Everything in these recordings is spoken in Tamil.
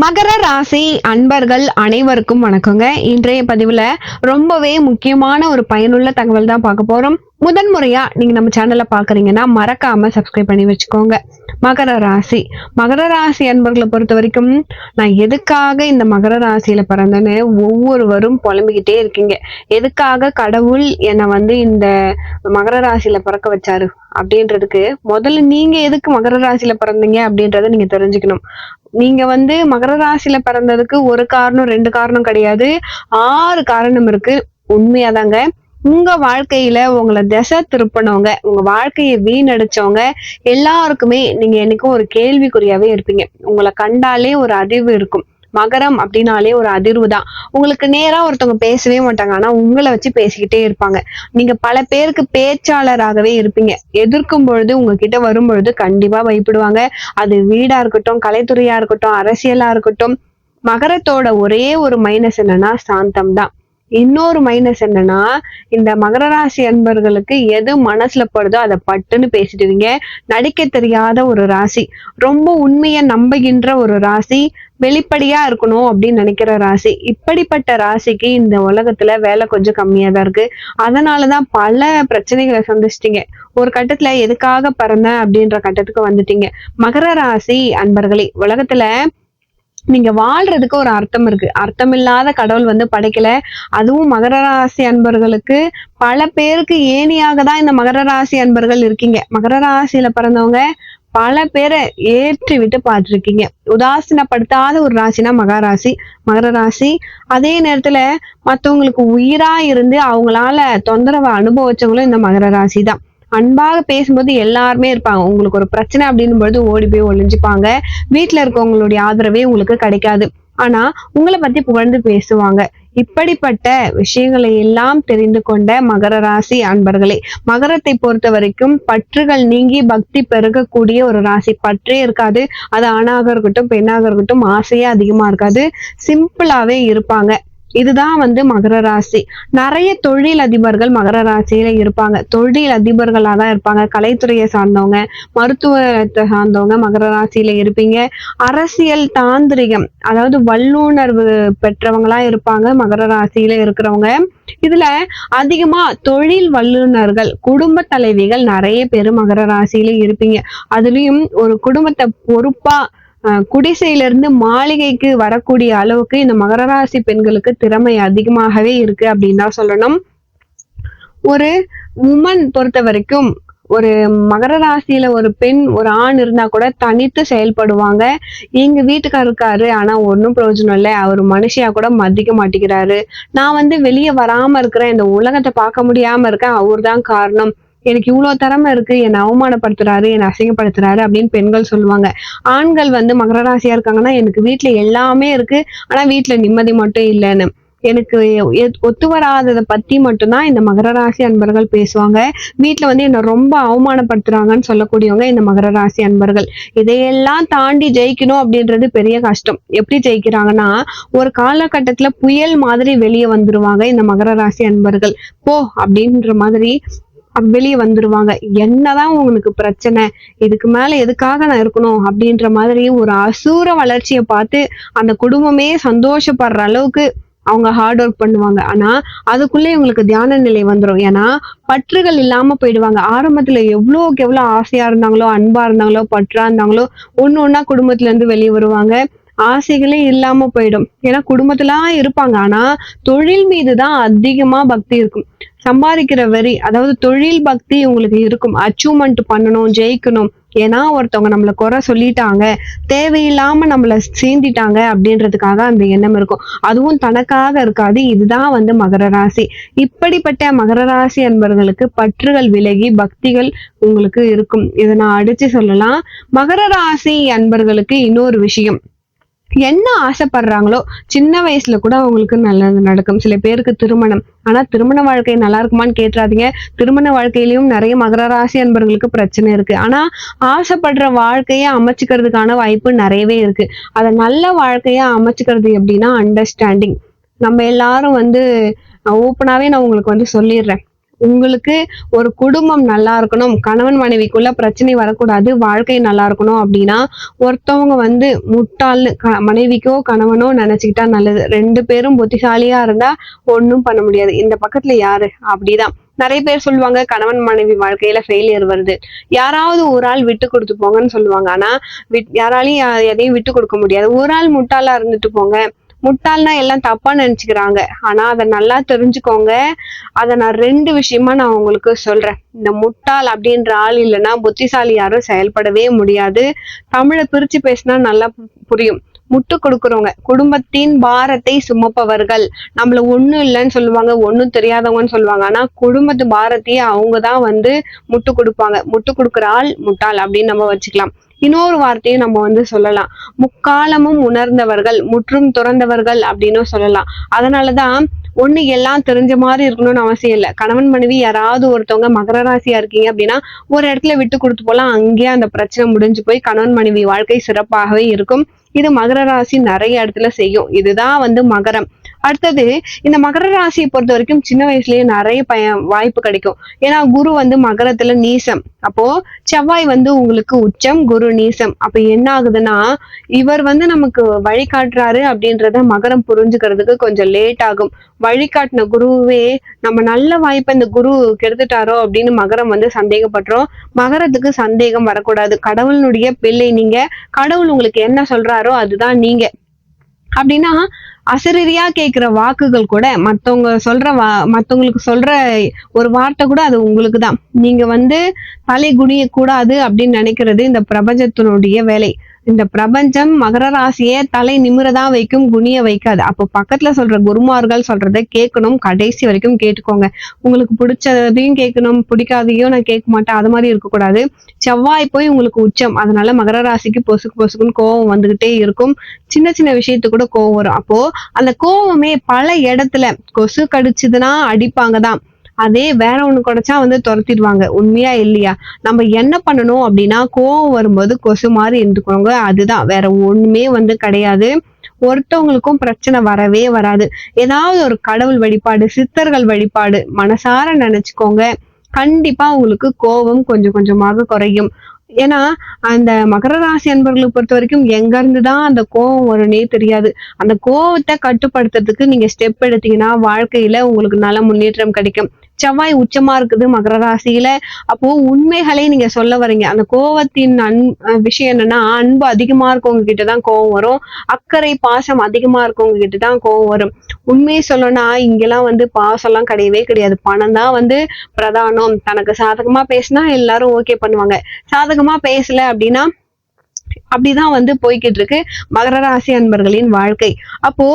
மகர ராசி அன்பர்கள் அனைவருக்கும் வணக்கங்க. இன்றைய பதிவுல ரொம்பவே முக்கியமான ஒரு பயனுள்ள தகவல் தான் பார்க்க போறோம். முதன்முறையா நீங்க நம்ம சேனலை பாக்குறீங்கன்னா மறக்காம சப்ஸ்கிரைப் பண்ணி வச்சுக்கோங்க. மகர ராசி. மகர ராசி அன்பர்களை பொறுத்த வரைக்கும் நான் எதுக்காக இந்த மகர ராசியில பிறந்தேன்னு ஒவ்வொருவரும் புலம்பிக்கிட்டே இருக்கீங்க. எதுக்காக கடவுள் என்னை வந்து இந்த மகர ராசியில பிறக்க வச்சாரு அப்படின்றதுக்கு முதல்ல நீங்க எதுக்கு மகர ராசியில பிறந்தீங்க அப்படின்றத நீங்க தெரிஞ்சுக்கணும். நீங்க வந்து மகர ராசியில பிறந்ததுக்கு ஒரு காரணம் ரெண்டு காரணம் கிடையாது. ஆறு காரணம் இருக்கு. உண்மையாதாங்க. உங்க வாழ்க்கையில உங்களை திசை திருப்பினவங்க உங்க வாழ்க்கையை வீணடிச்சவங்க எல்லாருக்குமே நீங்க என்னைக்கும் ஒரு கேள்விக்குறியாவே இருப்பீங்க. உங்களை கண்டாலே ஒரு அதிர்வு இருக்கும். மகரம் அப்படின்னாலே ஒரு அதிர்வு தான். உங்களுக்கு நேரா ஒருத்தவங்க பேசவே மாட்டாங்க. ஆனா உங்களை வச்சு பேசிக்கிட்டே இருப்பாங்க. நீங்க பல பேருக்கு பேச்சாளராகவே இருப்பீங்க. எதிர்க்கும் பொழுது உங்ககிட்ட வரும் பொழுது கண்டிப்பா பயப்படுவாங்க. அது வீடா இருக்கட்டும் கலைத்துறையா இருக்கட்டும் அரசியலா இருக்கட்டும் மகரத்தோட ஒரே ஒரு மைனஸ் என்னன்னா சாந்தம் தான் இன்னொரு மைனஸ் என்னன்னா இந்த மகர ராசி அன்பர்களுக்கு எது மனசுல படுதோ அதை பட்டுன்னு பேசிடுவீங்க. நடிக்க தெரியாத ஒரு ராசி. ரொம்ப உண்மையை நம்புகின்ற ஒரு ராசி. வெளிப்படையா இருக்கணும் அப்படின்னு நினைக்கிற ராசி. இப்படிப்பட்ட ராசிக்கு இந்த உலகத்துல வேலை கொஞ்சம் கம்மியா தான் இருக்கு. அதனாலதான் பல பிரச்சனைகளை சந்திச்சிட்டீங்க. ஒரு கட்டத்துல எதுக்காக பிறந்தேன் அப்படின்ற கட்டத்துக்கு வந்துட்டீங்க. மகர ராசி அன்பர்களே உலகத்துல நீங்க வாழ்றதுக்கு ஒரு அர்த்தம் இருக்கு. அர்த்தம் இல்லாத கடவுள் வந்து படைக்கல. அதுவும் மகர ராசி அன்பர்களுக்கு பல பேருக்கு ஏணியாக தான் இந்த மகர ராசி அன்பர்கள் இருக்கீங்க. மகர ராசியில பிறந்தவங்க பல பேரை ஏற்றி விட்டு பார்த்துருக்கீங்க. உதாசீனப்படுத்தாத ஒரு ராசினா மகராசி மகர ராசி. அதே நேரத்துல மத்தவங்களுக்கு உயிரா இருந்து அவங்களால தொந்தரவை அனுபவிச்சவங்களும் இந்த மகர ராசி தான் அன்பாக பேசும்போது எல்லாருமே இருப்பாங்க. உங்களுக்கு ஒரு பிரச்சனை அப்படின்னும் பொழுது ஓடி போய் ஒளிஞ்சுப்பாங்க. வீட்டுல இருக்கவங்களுடைய ஆதரவே உங்களுக்கு கிடைக்காது. ஆனா உங்களை பத்தி புகழ்ந்து பேசுவாங்க. இப்படிப்பட்ட விஷயங்களை எல்லாம் தெரிந்து கொண்ட மகர ராசி அன்பர்களே மகரத்தை பொறுத்த வரைக்கும் பற்றுகள் நீங்கி பக்தி பெருகக்கூடிய ஒரு ராசி. பற்றே இருக்காது. அது ஆணாக இருக்கட்டும் பெண்ணாக இருக்கட்டும் ஆசையே அதிகமா இருக்காது. சிம்பிளாவே இருப்பாங்க. இதுதான் வந்து மகர ராசி. நிறைய தொழில் அதிபர்கள் மகர ராசியில இருப்பாங்க. தொழில் அதிபர்களா தான் இருப்பாங்க. கலைத்துறையை சார்ந்தவங்க மருத்துவத்தை சார்ந்தவங்க மகர ராசியில இருப்பீங்க. அரசியல் தாந்திரிகம் அதாவது வல்லுணர்வு பெற்றவங்களா இருப்பாங்க மகர ராசியில இருக்கிறவங்க. இதுல அதிகமா தொழில் வல்லுநர்கள் குடும்ப தலைவிகள் நிறைய பேர் மகர ராசியில இருப்பீங்க. அதுலயும் ஒரு குடும்பத்தை பொறுப்பா குடிசையிலிருந்து குடிசையில இருந்து மாளிகைக்கு வரக்கூடிய அளவுக்கு இந்த மகர ராசி பெண்களுக்கு திறமை அதிகமாகவே இருக்கு அப்படின்னு தான் சொல்லணும். ஒரு உமன் பொறுத்த வரைக்கும் ஒரு மகர ராசியில ஒரு பெண் ஒரு ஆண் இருந்தா கூட தனித்து செயல்படுவாங்க. எங்க வீட்டுக்காரர் இருக்காரு ஆனா ஒன்றும் பிரயோஜனம் இல்லை. அவர் மனுஷியா கூட மதிக்க மாட்டேங்கிறாரு. நான் வந்து வெளியே வராம இருக்கிறேன் இந்த உலகத்தை பார்க்க முடியாம இருக்கேன் அவர்தான் காரணம். எனக்கு இவ்வளவு திறமை இருக்கு என்னை அவமானப்படுத்துறாரு என்னை அசிங்கப்படுத்துறாரு அப்படின்னு பெண்கள் சொல்லுவாங்க. ஆண்கள் வந்து மகர ராசியா இருக்காங்கன்னா எனக்கு வீட்டுல எல்லாமே இருக்கு. ஆனா வீட்டுல நிம்மதி மட்டும் இல்லைன்னு. எனக்கு ஒத்து வராததை பத்தி மட்டும்தான் இந்த மகர ராசி அன்பர்கள் பேசுவாங்க. வீட்டுல வந்து என்ன ரொம்ப அவமானப்படுத்துறாங்கன்னு சொல்லக்கூடியவங்க இந்த மகர ராசி அன்பர்கள். இதையெல்லாம் தாண்டி ஜெயிக்கணும் அப்படின்றது பெரிய கஷ்டம். எப்படி ஜெயிக்கிறாங்கன்னா ஒரு காலகட்டத்துல புயல் மாதிரி வெளியே வந்துருவாங்க இந்த மகர ராசி அன்பர்கள். போ அப்படின்ற மாதிரி வெளியே வந்துருவாங்க. என்னதான் உங்களுக்கு பிரச்சனை? இதுக்கு மேல எதுக்காக நான் இருக்கணும்? அப்படின்ற மாதிரி ஒரு அசூர வளர்ச்சியை பார்த்து அந்த குடும்பமே சந்தோஷப்படுற அளவுக்கு அவங்க ஹார்ட் ஒர்க் பண்ணுவாங்க. ஆனா அதுக்குள்ளே இவங்களுக்கு தியான நிலை வந்துடும் ஏன்னா பற்றுகள் இல்லாம போயிடுவாங்க. ஆரம்பத்துல எவ்வளோக்கு எவ்வளோ ஆசையா இருந்தாங்களோ அன்பா இருந்தாங்களோ பற்றா இருந்தாங்களோ ஒன்னு ஒன்னா குடும்பத்துல இருந்து வெளியே வருவாங்க. ஆசைகளே இல்லாம போயிடும். ஏன்னா குடும்பத்திலாம் இருப்பாங்க. ஆனா தொழில் மீது தான் அதிகமா பக்தி இருக்கும். சம்பாதிக்கிற வரி அதாவது தொழில் பக்தி உங்களுக்கு இருக்கும். அச்சீவ்மெண்ட் பண்ணணும் ஜெயிக்கணும். ஏன்னா ஒருத்தவங்க நம்மளை குறை சொல்லிட்டாங்க தேவையில்லாம நம்மள சீந்திட்டாங்க அப்படின்றதுக்காக அந்த எண்ணம் இருக்கும். அதுவும் தனக்காக இருக்காது. இதுதான் வந்து மகர ராசி. இப்படிப்பட்ட மகர ராசி அன்பர்களுக்கு பற்றுகள் விலகி பக்திகள் உங்களுக்கு இருக்கும். இதை நான் அடிச்சு சொல்லலாம். மகர ராசி அன்பர்களுக்கு இன்னொரு விஷயம். என்ன ஆசைப்படுறாங்களோ சின்ன வயசுல கூட அவங்களுக்கு நல்லது நடக்கும். சில பேருக்கு திருமணம். ஆனா திருமண வாழ்க்கை நல்லா இருக்குமான்னு கேட்டுறாதீங்க திருமண வாழ்க்கையிலயும் நிறைய மகர ராசி அன்பர்களுக்கு பிரச்சனை இருக்கு. ஆனா ஆசைப்படுற வாழ்க்கையை அமைச்சுக்கிறதுக்கான வாய்ப்பு நிறையவே இருக்கு. அதை நல்ல வாழ்க்கைய அமைச்சுக்கிறது எப்படின்னா அண்டர்ஸ்டாண்டிங் நம்ம எல்லாரும் வந்து ஓப்பனாவே நான் உங்களுக்கு வந்து சொல்லிடுறேன். உங்களுக்கு ஒரு குடும்பம் நல்லா இருக்கணும் கணவன் மனைவிக்குள்ள பிரச்சனை வரக்கூடாது வாழ்க்கை நல்லா இருக்கணும் அப்படின்னா ஒருத்தவங்க வந்து முட்டாள்னு க மனைவிக்கோ கணவனோ நினைச்சுக்கிட்டா நல்லது. ரெண்டு பேரும் புத்திசாலியா இருந்தா ஒன்றும் பண்ண முடியாது. இந்த பக்கத்துல யாரு? அப்படிதான். நிறைய பேர் சொல்லுவாங்க கணவன் மனைவி வாழ்க்கையில ஃபெயிலியர் வருது. யாராவது ஒரு ஆள் விட்டு கொடுத்து போங்கன்னு சொல்லுவாங்க. ஆனா விட்- யாராலையும் எதையும் விட்டு கொடுக்க முடியாது. ஒரு ஆள் முட்டாளா இருந்துட்டு போங்க. முட்டாள்னா எல்லாம் தப்பா நினைச்சுக்கிறாங்க. ஆனா அதை நல்லா தெரிஞ்சுக்கோங்க. அதை நான் ரெண்டு விஷயமா நான் உங்களுக்கு சொல்றேன். இந்த முட்டாள் அப்படின்ற ஆள் இல்லைன்னா புத்திசாலி யாரும் செயல்படவே முடியாது. தமிழை பிரிச்சு பேசினா நல்லா பு- புரியும். முட்டு கொடுக்குறவங்க குடும்பத்தின் பாரத்தை சுமப்பவர்கள். நம்மள ஒண்ணும் இல்லைன்னு சொல்லுவாங்க ஒண்ணும் தெரியாதவங்கன்னு சொல்லுவாங்க. ஆனா குடும்பத்து பாரத்தையே அவங்க தான் வந்து முட்டு கொடுப்பாங்க. முட்டு கொடுக்குற ஆள் முட்டாள் அப்படின்னு நம்ம வச்சுக்கலாம். இன்னொரு வார்த்தையும் நம்ம வந்து சொல்லலாம். முக்காலமும் உணர்ந்தவர்கள் முற்றும் துறந்தவர்கள் அப்படின்னு சொல்லலாம். அதனாலதான் ஒண்ணு எல்லாம் தெரிஞ்ச மாதிரி இருக்கணும்னு அவசியம் இல்லை. கணவன் மனைவி யாராவது ஒருத்தவங்க மகர ராசியா இருக்கீங்க அப்படின்னா ஒரு இடத்துல விட்டு கொடுத்து போலாம். அங்கேயே அந்த பிரச்சனை முடிஞ்சு போய் கணவன் மனைவி வாழ்க்கை சிறப்பாகவே இருக்கும். இது மகர ராசி நிறைய இடத்துல செய்யும். இதுதான் வந்து மகரம். அடுத்தது இந்த மகர ராசியை பொறுத்த வரைக்கும் சின்ன வயசுலயே நிறைய பய வாய்ப்பு கிடைக்கும். ஏன்னா குரு வந்து மகரத்துல நீசம். அப்போ செவ்வாய் வந்து உங்களுக்கு உச்சம் குரு நீசம். அப்ப என்ன ஆகுதுன்னா இவர் வந்து நமக்கு வழிகாட்டுறாரு அப்படின்றத மகரம் புரிஞ்சுக்கிறதுக்கு கொஞ்சம் லேட் ஆகும். வழிகாட்டின குருவே நம்ம நல்ல வாய்ப்பை இந்த குரு கெடுத்துட்டாரோ அப்படின்னு மகரம் வந்து சந்தேகப்படுறோம். மகரத்துக்கு சந்தேகம் வரக்கூடாது. கடவுளினுடைய பிள்ளை நீங்க. கடவுள் உங்களுக்கு என்ன சொல்றாரோ அதுதான் நீங்க. அப்படின்னா அசரீரியா கேட்கிற வாக்குகள் கூட மத்தவங்க சொல்ற வா மத்தவங்களுக்கு சொல்ற ஒரு வார்த்தை கூட அது உங்களுக்கு தான். நீங்க வந்து தலை குனிய கூடாது அப்படின்னு நினைக்கிறது இந்த பிரபஞ்சத்தினுடைய வேலை. இந்த பிரபஞ்சம் மகர ராசியே தலை நிமிரதான் வைக்கும் குனிய வைக்காது. அப்போ பக்கத்துல சொல்ற குருமார்கள் சொல்றத கேட்கணும். கடைசி வரைக்கும் கேட்டுக்கோங்க. உங்களுக்கு பிடிச்சதையும் கேட்கணும். பிடிக்காதையும் நான் கேட்க மாட்டேன். அது மாதிரி இருக்கக்கூடாது. செவ்வாய் போய் உங்களுக்கு உச்சம். அதனால மகர ராசிக்கு பொசுக்கு பொசுக்குன்னு கோவம் வந்துகிட்டே இருக்கும். சின்ன சின்ன விஷயத்துக்கு கூட கோவம் வரும். அப்போ அந்த கோவமே பல இடத்துல கொசு கடிச்சதுன்னா அடிப்பாங்க தான். அதே வேற ஒண்ணு கிடைச்சா வந்து துரத்திடுவாங்க. உண்மையா இல்லையா? நம்ம என்ன பண்ணணும் அப்படின்னா கோவம் வரும்போது கொசு மாதிரி இருந்துக்கோங்க. அதுதான். வேற ஒண்ணுமே வந்து கிடையாது. ஒருத்தவங்களுக்கும் பிரச்சனை வரவே வராது. ஏதாவது ஒரு கடவுள் வழிபாடு சித்தர்கள் வழிபாடு மனசார நினைச்சுக்கோங்க. கண்டிப்பா உங்களுக்கு கோபம் கொஞ்சம் கொஞ்சமாக குறையும். ஏன்னா அந்த மகர ராசி அன்பர்களை பொறுத்த வரைக்கும் எங்க இருந்து தான் அந்த கோவம் வரும்னே தெரியாது. அந்த கோவத்தை கட்டுப்படுத்துறதுக்கு நீங்க ஸ்டெப் எடுத்தீங்கன்னா வாழ்க்கையில உங்களுக்கு நல்ல முன்னேற்றம் கிடைக்கும். செவ்வாய் உச்சமா இருக்குது மகர ராசியில. அப்போ உண்மைகளை நீங்க சொல்ல வரீங்க. அந்த கோவத்தின் அன் விஷயம் என்னன்னா அன்பு அதிகமா இருக்கவங்க கிட்ட தான் கோவம் வரும். அக்கறை பாசம் அதிகமா இருக்கவங்க கிட்ட தான் கோவம் வரும். உண்மையை சொல்லணும்னா இங்கெல்லாம் வந்து பாசம்லாம் கிடையவே கிடையாது. பணம் தான் வந்து பிரதானம். தனக்கு சாதகமா பேசினா எல்லாரும் ஓகே பண்ணுவாங்க. சாதகமா பேசல அப்படின்னா அப்படிதான் வந்து போய்கிட்டு இருக்கு மகர ராசி அன்பர்களின் வாழ்க்கை. அப்போ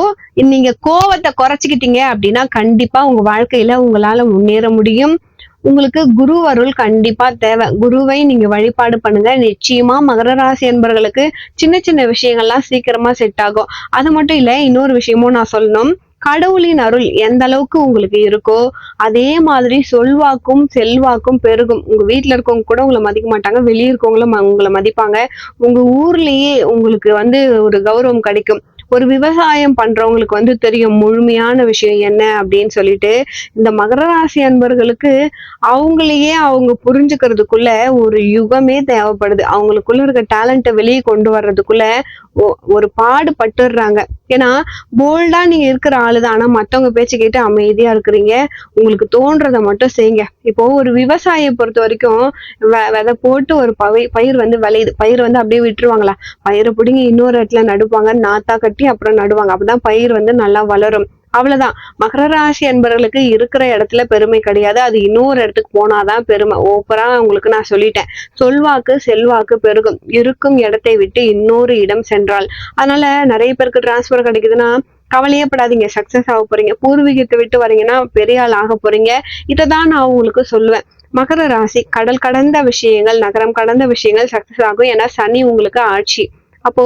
நீங்க கோவத்தை குறைச்சிக்கிட்டீங்க அப்படின்னா கண்டிப்பா உங்க வாழ்க்கையில உங்களால முன்னேற முடியும். உங்களுக்கு குரு அருள் கண்டிப்பா தேவை. குருவை நீங்க வழிபாடு பண்ணுங்க. நிச்சயமா மகர ராசி அன்பர்களுக்கு சின்ன சின்ன விஷயங்கள்லாம் சீக்கிரமா செட் ஆகும். அது மட்டும் இல்ல இன்னொரு விஷயமும் நான் சொல்லணும். கடவுளின் அருள் எந்த அளவுக்கு உங்களுக்கு இருக்கோ அதே மாதிரி சொல்வாக்கும் செல்வாக்கும் பெருகும். உங்க வீட்டுல இருக்கவங்க கூட உங்களை மதிக்க மாட்டாங்க வெளியே இருக்கவங்களும் உங்களை மதிப்பாங்க. உங்க ஊர்லயே உங்களுக்கு வந்து ஒரு கௌரவம் கிடைக்கும். ஒரு விவசாயம் பண்றவங்களுக்கு வந்து தெரியும் முழுமையான விஷயம் என்ன அப்படின்னு சொல்லிட்டு இந்த மகர ராசி அன்பர்களுக்கு அவங்களையே அவங்க புரிஞ்சுக்கிறதுக்குள்ள ஒரு யுகமே தேவைப்படுது. அவங்களுக்குள்ள இருக்க டேலண்ட்டை வெளியே கொண்டு வர்றதுக்குள்ள ஒ- ஒரு பாடு பட்டுடுறாங்க ஏன்னா போல்டா நீங்க இருக்கிற ஆளுதான். ஆனா மத்தவங்க பேச்சு கேட்டு அமைதியா இருக்கிறீங்க. உங்களுக்கு தோன்றதை மட்டும் செய்யுங்க. இப்போ ஒரு விவசாயியை பொறுத்த வரைக்கும் வெ- விதை போட்டு ஒரு பவை பயிர் வந்து விளையுது. பயிர் வந்து அப்படியே விட்டுருவாங்களா? பயிரை பிடிங்கி இன்னொரு இடத்துல நடுப்பாங்க நாத்தா கட்டி அப்புறம் நடுவாங்க. அப்பதான் பயிர் வந்து நல்லா வளரும். அவ்வளவுதான். மகர ராசி என்பவர்களுக்கு இருக்கிற இடத்துல பெருமை கிடையாது. அது இன்னொரு இடத்துக்கு போனாதான் பெருமை. ஓப்பரா உங்களுக்கு நான் சொல்லிட்டேன். சொல்வாக்கு செல்வாக்கு பெருகும். இருக்கும் இடத்தை விட்டு இன்னொரு இடம் சென்றால். அதனால நிறைய பேருக்கு டிரான்ஸ்பர் கிடைக்குதுன்னா கவலையே படாதீங்க. சக்சஸ் ஆக போறீங்க. பூர்வீகத்தை விட்டு வரீங்கன்னா பெரிய ஆள் ஆக போறீங்க. இதைதான் நான் உங்களுக்கு சொல்லுவேன். மகர ராசி கடல் கடந்த விஷயங்கள் நகரம் கடந்த விஷயங்கள் சக்சஸ் ஆகும். ஏன்னா சனி உங்களுக்கு ஆட்சி. அப்போ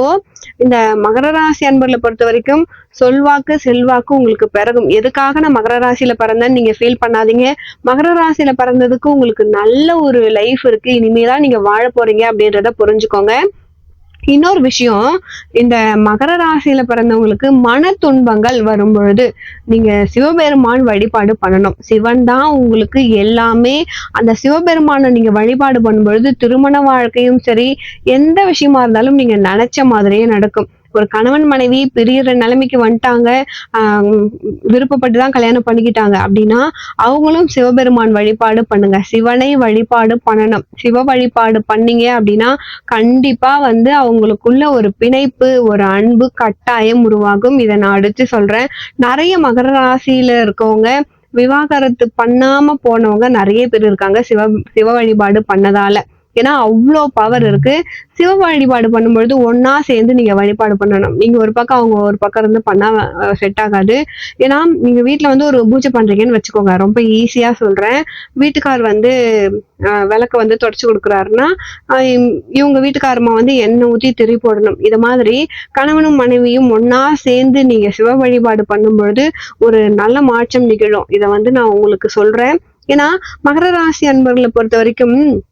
இந்த மகர ராசி அன்பர்களை பொறுத்த வரைக்கும் சொல்வாக்கு செல்வாக்கு உங்களுக்கு பிறகும் எதுக்காக நான் மகர ராசியில பிறந்தேன்னு நீங்க ஃபீல் பண்ணாதீங்க. மகர ராசியில பிறந்ததுக்கு உங்களுக்கு நல்ல ஒரு லைஃப் இருக்கு. இனிமேதான் நீங்க வாழ போறீங்க அப்படின்றத புரிஞ்சுக்கோங்க. இன்னொரு விஷயம் இந்த மகர ராசியில பிறந்தவங்களுக்கு மன துன்பங்கள் வரும் பொழுது நீங்க சிவபெருமான் வழிபாடு பண்ணணும். சிவன் தான் உங்களுக்கு எல்லாமே அந்த சிவபெருமானை நீங்க வழிபாடு பண்ணும்பொழுது திருமண வாழ்க்கையும் சரி எந்த விஷயமா இருந்தாலும் நீங்க நினைச்ச மாதிரியே நடக்கும். ஒரு கணவன் மனைவி பிரியிற நிலைமைக்கு வந்துட்டாங்க ஆஹ் விருப்பப்பட்டு தான் கல்யாணம் பண்ணிக்கிட்டாங்க. அப்படின்னா அவங்களும் சிவபெருமான் வழிபாடு பண்ணுங்க. சிவனை வழிபாடு பண்ணணும். சிவ வழிபாடு பண்ணீங்க அப்படின்னா கண்டிப்பா வந்து அவங்களுக்குள்ள ஒரு பிணைப்பு ஒரு அன்பு கட்டாயம் உருவாகும். இதை நான் அடுத்து சொல்றேன். நிறைய மகர ராசியில இருக்கவங்க விவாகரத்து பண்ணாம போனவங்க நிறைய பேர் இருக்காங்க. சிவ சிவ வழிபாடு பண்ணதால. ஏன்னா அவ்வளோ பவர் இருக்கு. சிவ வழிபாடு பண்ணும்பொழுது ஒன்னா சேர்ந்து நீங்க வழிபாடு பண்ணணும். நீங்க ஒரு பக்கம் அவங்க ஒரு பக்கம் இருந்து பண்ணா செட் ஆகாது. ஏன்னா நீங்க வீட்டுல வந்து ஒரு பூஜை பண்றீங்கன்னு வச்சுக்கோங்க. ரொம்ப ஈஸியா சொல்றேன். வீட்டுக்கார் வந்து விளக்க வந்து தொடச்சு கொடுக்குறாருன்னா இம்- இவங்க வீட்டுக்காரமா வந்து எண்ணெய் ஊற்றி திரி போடணும். இது மாதிரி கணவனும் மனைவியும் ஒன்னா சேர்ந்து நீங்க சிவ வழிபாடு பண்ணும்பொழுது ஒரு நல்ல மாற்றம் நிகழும். இதை வந்து நான் உங்களுக்கு சொல்றேன். ஏன்னா மகர ராசி அன்பர்களை பொறுத்த வரைக்கும்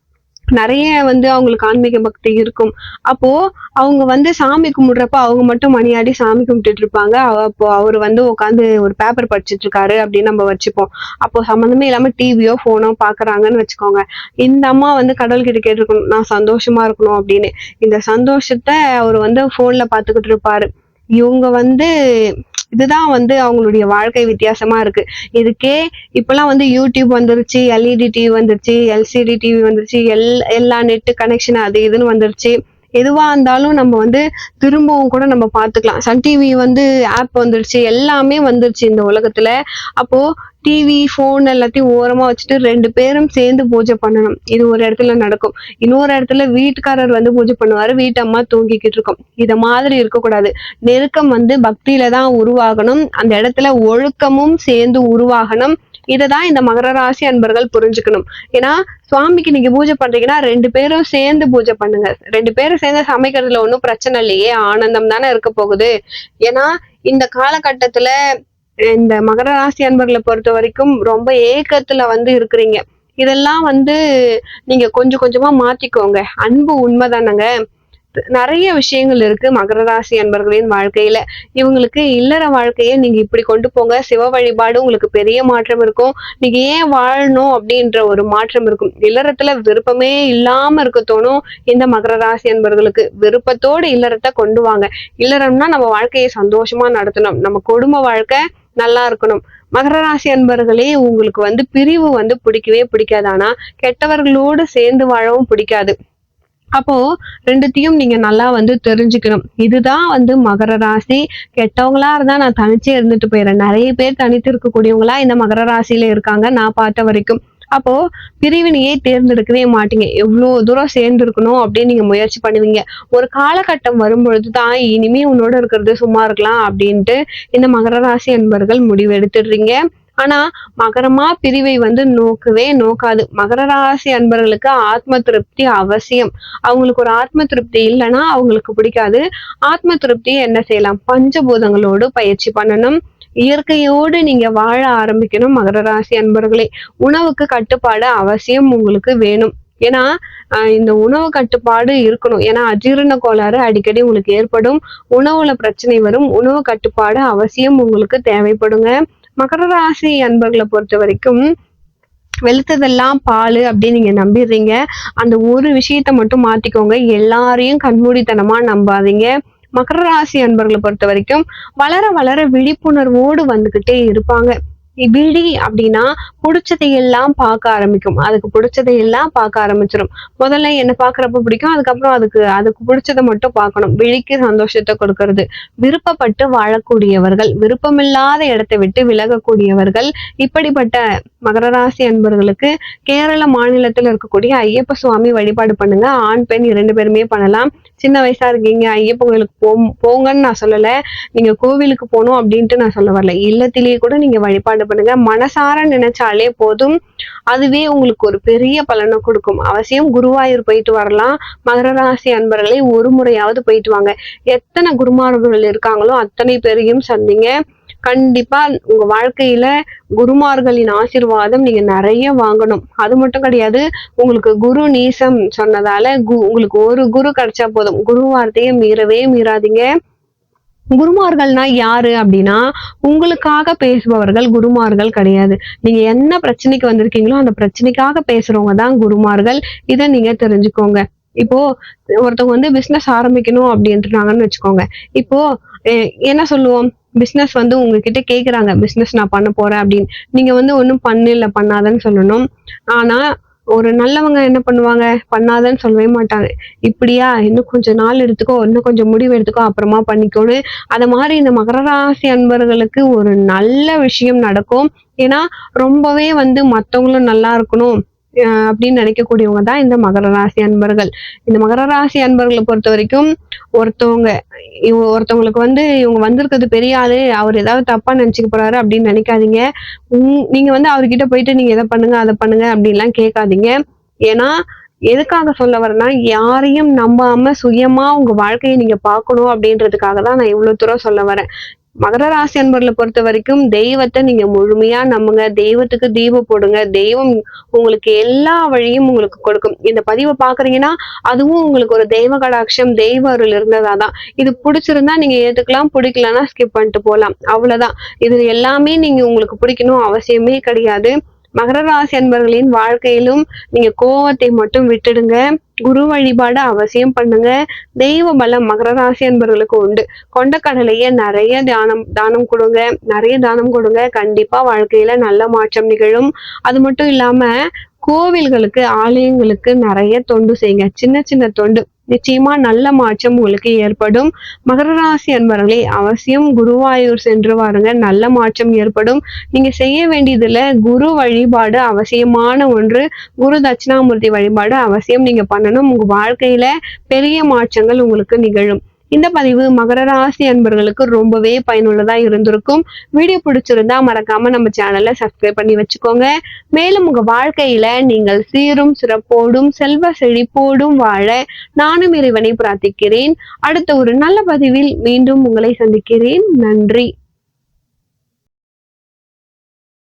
நிறைய வந்து அவங்களுக்கு ஆன்மீக பக்தி இருக்கும். அப்போ அவங்க வந்து சாமி கும்பிடுறப்ப அவங்க மட்டும் மணியாடி சாமி கும்பிட்டுட்டு இருப்பாங்க. அப்போ அவர் வந்து உட்காந்து ஒரு பேப்பர் படிச்சுட்டு இருக்காரு அப்படின்னு நம்ம வச்சுப்போம். அப்போ சம்மந்தமே இல்லாம டிவியோ போனோ பாக்குறாங்கன்னு வச்சுக்கோங்க. இந்த அம்மா வந்து கடவுள்கிட்ட கேட்டிருக்கணும். நான் சந்தோஷமா இருக்கணும் அப்படின்னு. இந்த சந்தோஷத்தை அவர் வந்து போன்ல பாத்துக்கிட்டு இருப்பாரு. இவங்க வந்து இதுதான் வந்து அவங்களுடைய வாழ்க்கை வித்தியாசமா இருக்கு. இதுக்கே இப்பெல்லாம் வந்து யூடியூப் வந்துருச்சு எல்இடி டிவி வந்துருச்சு எல்சிடி டிவி வந்துருச்சு எல் எல்லா நெட் கனெக்ஷன் அது இதுன்னு வந்துருச்சு. எதுவாக இருந்தாலும் நம்ம வந்து திரும்பவும் கூட நம்ம பார்த்துக்கலாம். சன் டிவி வந்து ஆப் வந்துருச்சு. எல்லாமே வந்துருச்சு இந்த உலகத்தில். அப்போது டிவி ஃபோன் எல்லாத்தையும் ஓரமாக வச்சுட்டு ரெண்டு பேரும் சேர்ந்து பூஜை பண்ணணும். இது ஒரு இடத்துல நடக்கும். இன்னொரு இடத்துல வீட்டுக்காரர் வந்து பூஜை பண்ணுவார். வீட்டம்மா தூங்கிக்கிட்டு இருக்கும். இதை மாதிரி இருக்கக்கூடாது. நெருக்கம் வந்து பக்தியில தான் உருவாகணும். அந்த இடத்துல ஒழுக்கமும் சேர்ந்து உருவாகணும். இதை தான் இந்த மகர ராசி அன்பர்கள் புரிஞ்சுக்கணும். ஏன்னா சுவாமிக்கு நீங்க பூஜை பண்றீங்கன்னா ரெண்டு பேரும் சேர்ந்து பூஜை பண்ணுங்க. ரெண்டு பேரும் சேர்ந்து சமைக்கிறதுல ஒன்றும் பிரச்சனை இல்லையே. ஆனந்தம் தானே இருக்க போகுது. ஏன்னா இந்த காலகட்டத்துல இந்த மகர ராசி அன்பர்களை பொறுத்த வரைக்கும் ரொம்ப ஏக்கத்துல வந்து இருக்கிறீங்க. இதெல்லாம் வந்து நீங்க கொஞ்சம் கொஞ்சமா மாத்திக்கோங்க. அன்பு உண்மைதானங்க. நிறைய விஷயங்கள் இருக்கு. மகர ராசி அன்பர்களின் வாழ்க்கையில இவங்களுக்கு இல்லற வாழ்க்கையை நீங்க இப்படி கொண்டு போங்க. சிவ வழிபாடு உங்களுக்கு பெரிய மாற்றம் இருக்கும். நீங்க ஏன் வாழணும் அப்படின்ற ஒரு மாற்றம் இருக்கும். இல்லறத்துல விருப்பமே இல்லாம இருக்க தோணும் இந்த மகர ராசி அன்பர்களுக்கு. விருப்பத்தோடு இல்லறத்தை கொண்டு வாங்க. இல்லறம்னா நம்ம வாழ்க்கையை சந்தோஷமா நடத்தணும். நம்ம குடும்ப வாழ்க்கை நல்லா இருக்கணும். மகர ராசி அன்பர்களே உங்களுக்கு வந்து பிரிவு வந்து பிடிக்கவே பிடிக்காது. ஆனா கெட்டவர்களோடு சேர்ந்து வாழவும் பிடிக்காது. அப்போ ரெண்டுத்தையும் நீங்க நல்லா வந்து தெரிஞ்சுக்கணும். இதுதான் வந்து மகர ராசி. கெட்டவங்களா இருந்தா நான் தனிச்சே இருந்துட்டு போயிடுறேன். நிறைய பேர் தனித்து இருக்கக்கூடியவங்களா இந்த மகர ராசியில இருக்காங்க நான் பார்த்த வரைக்கும். அப்போ பிரிவினையே தேர்ந்தெடுக்கவே மாட்டீங்க. எவ்வளோ தூரம் சேர்ந்து இருக்கணும் அப்படின்னு நீங்க முயற்சி பண்ணுவீங்க. ஒரு காலகட்டம் வரும்பொழுது தான் இனிமே உன்னோட இருக்கிறது சும்மா இருக்கலாம் அப்படின்ட்டு இந்த மகர ராசி அன்பர்கள் முடிவு எடுத்துடுறீங்க ஆனா மகரமா பிரிவை வந்து நோக்கவே நோக்காது. மகர ராசி அன்பர்களுக்கு ஆத்ம திருப்தி அவசியம். அவங்களுக்கு ஒரு ஆத்ம திருப்தி இல்லைன்னா அவங்களுக்கு பிடிக்காது. ஆத்ம திருப்தி என்ன செய்யலாம்? பஞ்சபூதங்களோடு பயிற்சி பண்ணணும். இயற்கையோடு நீங்க வாழ ஆரம்பிக்கணும் மகர ராசி அன்பர்களே. உணவுக்கு கட்டுப்பாடு அவசியம் உங்களுக்கு வேணும். ஏன்னா ஆஹ் இந்த உணவு கட்டுப்பாடு இருக்கணும். ஏன்னா அஜீரண கோளாறு அடிக்கடி உங்களுக்கு ஏற்படும். உணவுல பிரச்சனை வரும். உணவு கட்டுப்பாடு அவசியம் உங்களுக்கு தேவைப்படுங்க. மகர ராசி அன்பர்களை பொறுத்த வரைக்கும் வெளுத்ததெல்லாம் பால் அப்படின்னு நீங்க நம்பிடுறீங்க. அந்த ஒரு விஷயத்த மட்டும் மாத்திக்கோங்க. எல்லாரையும் கண்மூடித்தனமா நம்பாதீங்க. மகர ராசி அன்பர்களை பொறுத்த வரைக்கும் வளர வளர விழிப்புணர்வோடு வந்துகிட்டே இருப்பாங்க. விழி அப்படின்னா பிடிச்சதை எல்லாம் பார்க்க ஆரம்பிக்கும். அதுக்கு பிடிச்சதையெல்லாம் பார்க்க ஆரம்பிச்சிடும் முதல்ல என்ன பார்க்கறப்ப பிடிக்கும். அதுக்கப்புறம் அதுக்கு அதுக்கு பிடிச்சதை மட்டும் பார்க்கணும். விழிக்கு சந்தோஷத்தை கொடுக்கறது. விருப்பப்பட்டு வாழக்கூடியவர்கள் விருப்பமில்லாத இடத்தை விட்டு விலகக்கூடியவர்கள் இப்படிப்பட்ட மகர ராசி அன்பர்களுக்கு கேரள மாநிலத்தில் இருக்கக்கூடிய ஐயப்ப சுவாமி வழிபாடு பண்ணுங்க. ஆண் பெண் இரண்டு பேருமே பண்ணலாம். சின்ன வயசா இருக்கீங்க. ஐயப்ப கோயிலுக்கு போ போங்கன்னு நான் சொல்லலை. நீங்க கோவிலுக்கு போகணும் அப்படின்ட்டு நான் சொல்ல வரல. இல்லத்திலேயே கூட நீங்க வழிபாடு பண்ணுங்க? மனசார நினைச்சாலே போதும். அதுவே உங்களுக்கு ஒரு பெரிய பலனை கொடுக்கும். அவசியம் குருவாயூர் போயிட்டு வரலாம். மகர ராசி அன்பர்களை ஒரு முறையாவது போயிட்டு வாங்க. எத்தனை குருமார்கள் இருக்காங்களோ அத்தனை பேரையும் சந்திங்க. கண்டிப்பா உங்க வாழ்க்கையில குருமார்களின் ஆசீர்வாதம் நீங்க நிறைய வாங்கணும். அது மட்டும் கிடையாது உங்களுக்கு குரு நீசம் சொன்னதால கு- உங்களுக்கு ஒரு குரு கிடைச்சா போதும். குரு வார்த்தையை மீறவே மீறாதீங்க. குருமார்கள்னா யாரு அப்படின்னா உங்களுக்காக பேசுபவர்கள் குருமார்கள் கிடையாது. நீங்க என்ன பிரச்சனைக்கு வந்திருக்கீங்களோ அந்த பிரச்சனைக்காக பேசுறவங்க தான் குருமார்கள். இதை நீங்க தெரிஞ்சுக்கோங்க. இப்போ ஒருத்தவங்க வந்து பிசினஸ் ஆரம்பிக்கணும் அப்படின்ட்டுனாங்கன்னு வச்சுக்கோங்க. இப்போ என்ன சொல்லுவோம்? பிசினஸ் வந்து உங்ககிட்ட கேக்குறாங்க. பிசினஸ் நான் பண்ண போறேன் அப்படின்னு. நீங்க வந்து ஒன்றும் பண்ணல பண்ணாதன்னு சொல்லணும். ஆனா ஒரு நல்லவங்க என்ன பண்ணுவாங்க? பண்ணாதன்னு சொல்லவே மாட்டாங்க. இப்படியா? இன்னும் கொஞ்சம் நாள் எடுத்துக்கோ. இன்னும் கொஞ்சம் முடிவு எடுத்துக்கோ. அப்புறமா பண்ணிக்கோன்னு. அது மாதிரி இந்த மகர ராசி அன்பர்களுக்கு ஒரு நல்ல விஷயம் நடக்கும். ஏன்னா ரொம்பவே வந்து மத்தவங்களும் நல்லா இருக்கணும். அப்படின்னு நினைக்கக்கூடியவங்க தான் இந்த மகர ராசி அன்பர்கள். இந்த மகர ராசி அன்பர்களை பொறுத்த வரைக்கும் ஒருத்தவங்க இவங்க ஒருத்தவங்களுக்கு வந்து இவங்க வந்திருக்கிறது பெரிய ஆளு அவர் ஏதாவது தப்பா நினைச்சுக்க போறாரு அப்படின்னு நினைக்காதீங்க. உம் நீங்க வந்து அவர்கிட்ட போயிட்டு நீங்க எதை பண்ணுங்க அதை பண்ணுங்க அப்படின்லாம் கேட்காதீங்க. ஏன்னா எதுக்காக சொல்ல வரேன்னா யாரையும் நம்பாம சுயமா உங்க வாழ்க்கையை நீங்க பார்க்கணும் அப்படின்றதுக்காக தான் நான் இவ்வளவு தூரம் சொல்ல வரேன். மகர ராசி அன்பர்களை பொறுத்த வரைக்கும் தெய்வத்தை நீங்க முழுமையா நம்புங்க. தெய்வத்துக்கு தீபம் போடுங்க. தெய்வம் உங்களுக்கு எல்லா வழியும் உங்களுக்கு கொடுக்கும். இந்த பதிவை பாக்குறீங்கன்னா அதுவும் உங்களுக்கு ஒரு தெய்வ கடாட்சம் தெய்வ அருள் இருந்ததாதான் இது பிடிச்சிருந்தா நீங்க ஏத்துக்கலாம். பிடிக்கலன்னா ஸ்கிப் பண்ணிட்டு போகலாம் அவ்வளவுதான். இது எல்லாமே நீங்க உங்களுக்கு பிடிக்கணும் அவசியமே கிடையாது. மகர ராசி அன்பர்களின் வாழ்க்கையிலும் நீங்க கோவத்தை மட்டும் விட்டுடுங்க. குரு வழிபாடு அவசியம் பண்ணுங்க. தெய்வ பலம் மகர ராசி அன்பர்களுக்கு உண்டு. கொண்டக்கடலையே நிறைய தானம் தானம் கொடுங்க. நிறைய தானம் கொடுங்க. கண்டிப்பா வாழ்க்கையில நல்ல மாற்றம் நிகழும். அது மட்டும் இல்லாம கோவில்களுக்கு ஆலயங்களுக்கு நிறைய தொண்டு செய்யுங்க. சின்ன சின்ன தொண்டு. நிச்சயமா நல்ல மாற்றம் உங்களுக்கு ஏற்படும். மகர ராசி அன்பர்களே அவசியம் குருவாயூர் சென்று வாருங்க. நல்ல மாற்றம் ஏற்படும். நீங்க செய்ய வேண்டியதுல குரு வழிபாடு அவசியமான ஒன்று. குரு தட்சிணாமூர்த்தி வழிபாடு அவசியம் நீங்க பண்ணணும். உங்க வாழ்க்கையில பெரிய மாற்றங்கள் உங்களுக்கு நிகழும். இந்த பதிவு மகர ராசி அன்பர்களுக்கு ரொம்பவே பயனுள்ளதா இருந்திருக்கும். வீடியோ பிடிச்சிருந்தா மறக்காம நம்ம சேனலை சப்ஸ்கிரைப் பண்ணி வச்சுக்கோங்க. மேலும் உங்க வாழ்க்கையில நீங்கள் சீரும் சிறப்போடும் செல்வ செழிப்போடும் வாழ நானும் இறைவனை பிரார்த்திக்கிறேன். அடுத்த ஒரு நல்ல பதிவில் மீண்டும் உங்களை சந்திக்கிறேன். நன்றி.